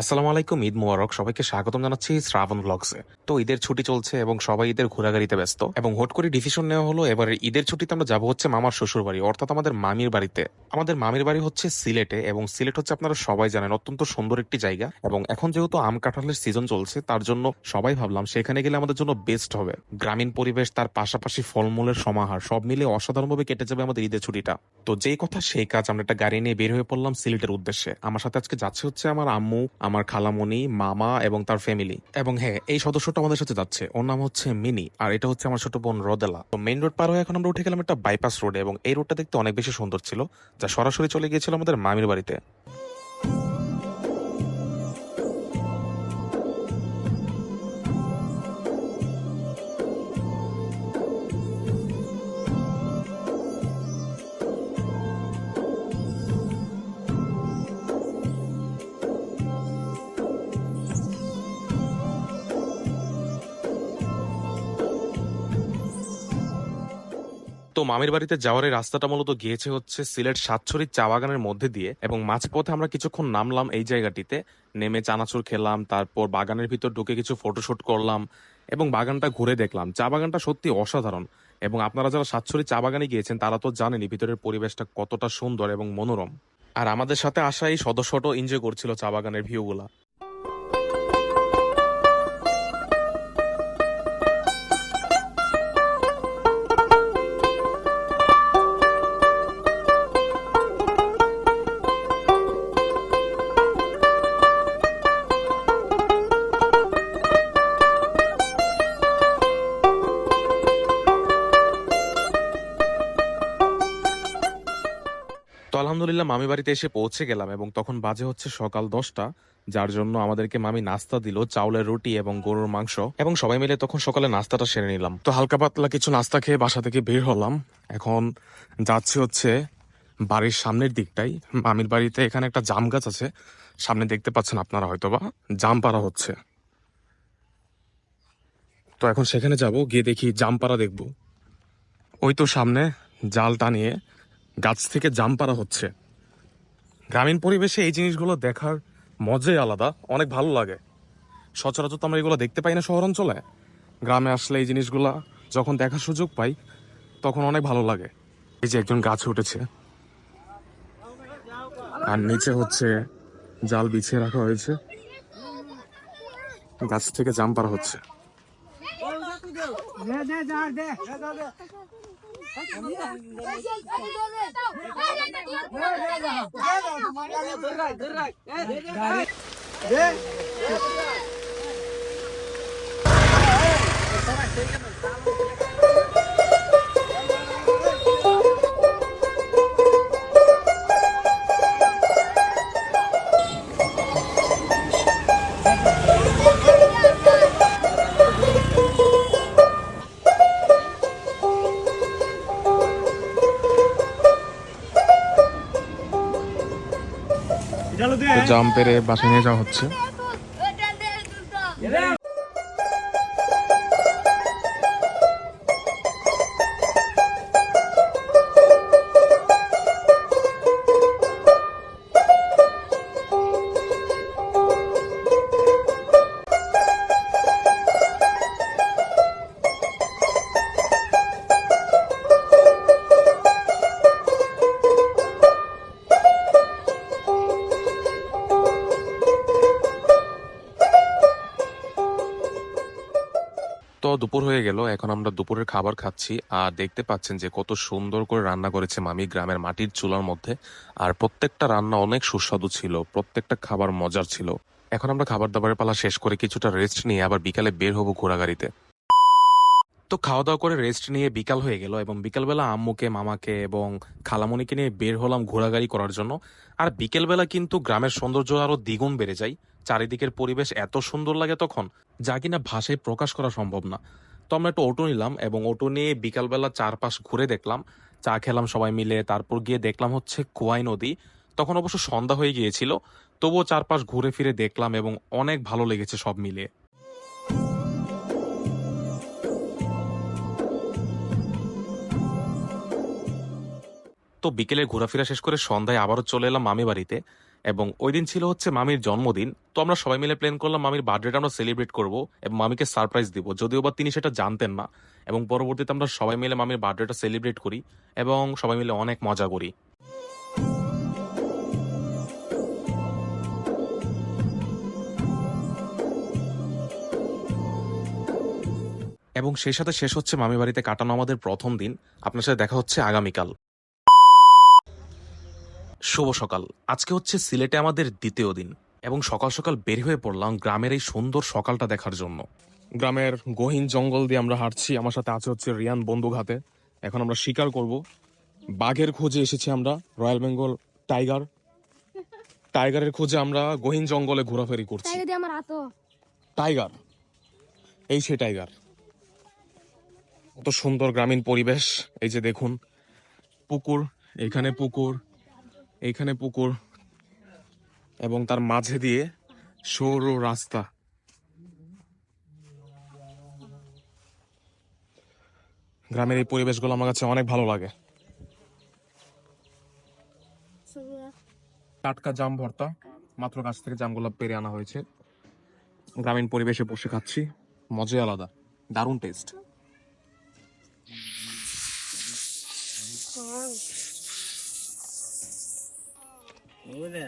আসসালামু আলাইকুম, ঈদ মোবারক। সবাইকে স্বাগতম জানাচ্ছি শ্রাবণ ব্লগসে। তো ঈদের ছুটি চলছে এবং সবাই ঈদের ঘোরাঘুরিতে ব্যস্ত। এবং হুট করে ডিসিশন নেওয়া হলো, এবারে ঈদের ছুটিতে আমরা যাব হচ্ছে মামার শ্বশুর বাড়ি অর্থাৎ আমাদের মামির বাড়িতে। আমাদের মামির বাড়ি হচ্ছে সিলেটে, এবং সিলেট হচ্ছে আপনারা সবাই জানেন, অত্যন্ত সুন্দর একটি জায়গা। এবং এখন যেহেতু আম কাঁঠালের সিজন চলছে, তার জন্য সবাই ভাবলাম সেখানে গেলে আমাদের জন্য বেস্ট হবে। গ্রামীণ পরিবেশ, তার পাশাপাশি ফলমূলের সমাহার, সব মিলে অসাধারণভাবে কেটে যাবে আমাদের ঈদের ছুটিটা। তো যেই কথা, সেই কাজ আমরা একটা গাড়ি নিয়ে বের হয়ে পড়লাম সিলেটের উদ্দেশ্যে। আমার সাথে আজকে যাচ্ছে হচ্ছে আমার আম্মু আমার খালামণি, মামা এবং তার ফ্যামিলি এবং হ্যাঁ এই সদস্যটা আমাদের সাথে যাচ্ছে। ওর নাম হচ্ছে মিনি, আর এটা হচ্ছে আমার ছোট বোন রদেলা। তো মেইন রোড পার হয়ে এখন আমরা উঠে গেলাম একটা বাইপাস রোডে এবং এই রোডটা দেখতে অনেক বেশি সুন্দর ছিল, যা সরাসরি চলে গিয়েছিল আমাদের মামির বাড়িতে। তো মামির বাড়িতে যাওয়ার এই রাস্তাটা মূলত গিয়েছে হচ্ছে সিলেট সাতছড়ির চা বাগানের মধ্যে দিয়ে এবং মাঝপথে আমরা কিছুক্ষণ নামলাম এই জায়গাটিতে। নেমে চানাচুর খেলাম, তারপর বাগানের ভিতর ঢুকে কিছু ফটোশুট করলাম এবং বাগানটা ঘুরে দেখলাম। চা বাগানটা সত্যি অসাধারণ এবং আপনারা যারা সাতছড়ি চা বাগানে গিয়েছেন তারা তো জানেনই ভিতরের পরিবেশটা কতটা সুন্দর এবং মনোরম। আর আমাদের সাথে আসা এই সদস্যটাও এনজয় করছিল চা বাগানের ভিউগুলা আলহামদুলিল্লাহ মামি বাড়িতে এসে পৌঁছে গেলাম এবং তখন বাজে হচ্ছে সকাল দশটা, যার জন্য আমাদেরকে মামি নাস্তা দিল, চাউলের রুটি এবং গরুর মাংস এবং সবাই মিলে তখন সকালে নাস্তাটা সেরে নিলাম। তো হালকা পাতলা কিছু নাস্তা খেয়ে বাসা থেকে বের হলাম। এখন যাচ্ছি হচ্ছে বাড়ির সামনের দিকটাই। মামির বাড়িতে এখানে একটা জাম গাছ আছে। সামনে দেখতে পাচ্ছেন আপনারা হয়তোবা। জাম পাড়া হচ্ছে। তো এখন সেখানে যাব, গিয়ে দেখি জাম পাড়া দেখব। ওই তো সামনে জাল টানিয়ে গাছ থেকে জাম পাড়া হচ্ছে। গ্রামীণ পরিবেশে এই জিনিসগুলো দেখার মজাই আলাদা, অনেক ভালো লাগে। সচরাচর তো আমরা এগুলো দেখতে পাই না শহর অঞ্চলে গ্রামে আসলে এই জিনিসগুলা যখন দেখার সুযোগ পাই, তখন অনেক ভালো লাগে। এই যে একজন গাছ উঠেছে। আর নিচে হচ্ছে জাল বিছিয়ে রাখা হয়েছে। গাছ থেকে জাম পাড়া হচ্ছে। দে দে যা দে তো জাম পেরে নিয়ে যাওয়া হচ্ছে। দুপুর হয়ে গেল, এখন আমরা দুপুরের খাবার খাচ্ছি। আর দেখতে পাচ্ছেন যে কত সুন্দর করে রান্না করেছে মামি গ্রামের মাটির চুলার মধ্যে। আর প্রত্যেকটা রান্না অনেক সুস্বাদু ছিল, প্রত্যেকটা খাবার মজার ছিল। এখন আমরা খাবার দাবারের পালা শেষ করে কিছুটা রেস্ট নিয়ে আবার বিকালে বের হব ঘোরাগাড়িতে তো খাওয়া দাওয়া করে রেস্ট নিয়ে বিকাল হয়ে গেল এবং বিকালবেলা আম্মুকে, মামাকে এবং খালামণিকে নিয়ে বের হলাম ঘোরাগাড়ি করার জন্য। আর বিকেলবেলা কিন্তু গ্রামের সৌন্দর্য আরও দ্বিগুণ বেড়ে যায়। চারিদিকের পরিবেশ এত সুন্দর লাগে তখন, যা কিনা ভাষায় প্রকাশ করা সম্ভব না। তো আমরা একটা অটো নিলাম এবং অটো নিয়ে বিকালবেলা চারপাশ ঘুরে দেখলাম। চা খেলাম সবাই মিলে, তারপর গিয়ে দেখলাম হচ্ছে কুয়াই নদী। তখন অবশ্য সন্ধ্যা হয়ে গিয়েছিল, তবুও চারপাশ ঘুরে ফিরে দেখলাম এবং অনেক ভালো লেগেছে সব মিলিয়ে। তো বিকেলে ঘোরাফেরা শেষ করে সন্ধ্যায় আবারও চলে এলাম মামি বাড়িতে। এবং ওই দিন ছিল হচ্ছে মামির জন্মদিন। তো আমরা সবাই মিলে প্ল্যান করলাম, মামির বার্থডেটা আমরা সেলিব্রেট করব এবং মামিকে সারপ্রাইজ দিব। যদিও বা তিনি সেটা জানতেন না। এবং পরবর্তীতে আমরা সবাই মিলে মামির বার্থডেটা সেলিব্রেট করি এবং সবাই মিলে অনেক মজা করি। এবং সেই সাথে শেষ হচ্ছে মামি বাড়িতে কাটানো আমাদের প্রথম দিন। আপনার সাথে দেখা হচ্ছে আগামীকাল। শুভ সকাল। আজকে হচ্ছে সিলেটে আমাদের দ্বিতীয় দিন এবং সকাল সকাল বের হয়ে পড়লাম গ্রামের এই সুন্দর সকালটা দেখার জন্য। গ্রামের গহীন জঙ্গল দিয়ে আমরা হাঁটছি আমার সাথে আছে হচ্ছে রিয়ান বন্দুক হাতে এখন আমরা শিকার করব। বাঘের খোঁজে এসেছি আমরা রয়্যাল বেঙ্গল টাইগার। টাইগারের খোঁজে আমরা গহীন জঙ্গলে ঘোরাফেরি করছি। টাইগার। এই সে টাইগার। কত সুন্দর গ্রামীণ পরিবেশ। এই যে দেখুন পুকুর এখানে পুকুর। এইখানে পুকুর এবং তার মাঝে দিয়ে সরু রাস্তা। গ্রামের এই পরিবেশগুলো আমার কাছে অনেক ভালো লাগে। টাটকা জাম ভর্তা, মাত্র গাছ থেকে জামগুলো পেরে আনা হয়েছে। গ্রামীণ পরিবেশে বসে খাচ্ছি, মজাই আলাদা, দারুণ টেস্ট ಹೌದಾ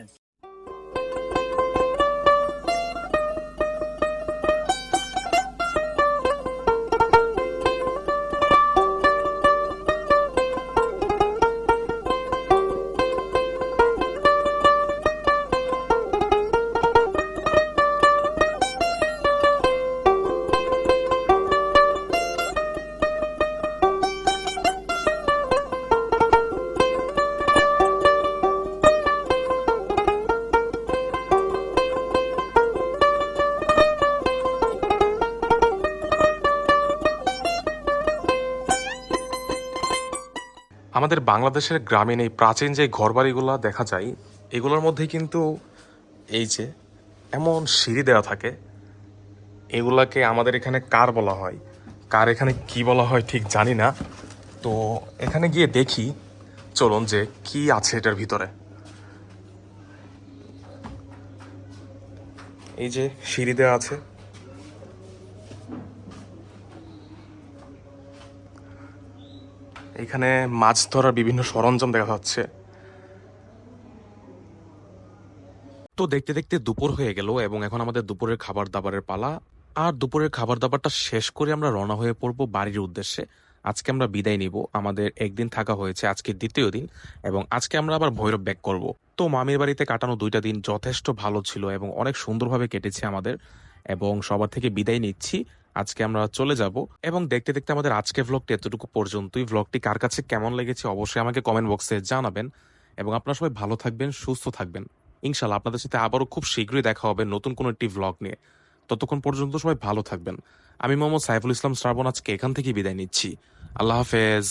আমাদের বাংলাদেশের গ্রামীণ এই প্রাচীন যে ঘরবাড়িগুলো দেখা যায়, এগুলোর মধ্যে কিন্তু এই যে এমন সিঁড়ি দেওয়া থাকে, এগুলাকে আমাদের এখানে কার বলা হয়, কার এখানে কি বলা হয় ঠিক জানি না। তো এখানে গিয়ে দেখি, চলুন যে কি আছে এটার ভিতরে। এই যে সিঁড়ি দেওয়া আছে এখানে মাছ ধরার বিভিন্ন সরঞ্জাম দেখা যাচ্ছে। তো দেখতে দেখতে দুপুর হয়ে গেল এবং এখন আমাদের দুপুরের খাবার দাবারের পালা। আর দুপুরের খাবার দাবারটা শেষ করে আমরা রওনা হয়ে পড়ব বাড়ির উদ্দেশ্যে। আজকে আমরা বিদায় নিব। আমাদের একদিন থাকা হয়েছে আজকে দ্বিতীয় দিন এবং আজকে আমরা আবার ভৈরব ব্যাক করব। তো মামির বাড়িতে কাটানো দুইটা দিন যথেষ্ট ভালো ছিল এবং অনেক সুন্দরভাবে কেটেছে আমাদের এবং সবার থেকে বিদায় নিচ্ছি। আজকে আমরা চলে যাব। এবং দেখতে দেখতে আমাদের আজকে ভ্লগটি এতটুকু পর্যন্তই। ভ্লগটি কার কাছে কেমন লেগেছে অবশ্যই আমাকে কমেন্ট বক্সে জানাবেন। এবং আপনারা সবাই ভালো থাকবেন, সুস্থ থাকবেন। ইনশাল্লাহ আপনাদের সাথে আবারও খুব শীঘ্রই দেখা হবে নতুন কোনো একটি ভ্লগ নিয়ে। ততক্ষণ পর্যন্ত সবাই ভালো থাকবেন। আমি মোহাম্মদ সাইফুল ইসলাম শ্রাবণ আজকে এখান থেকে বিদায় নিচ্ছি। আল্লাহ হাফেজ।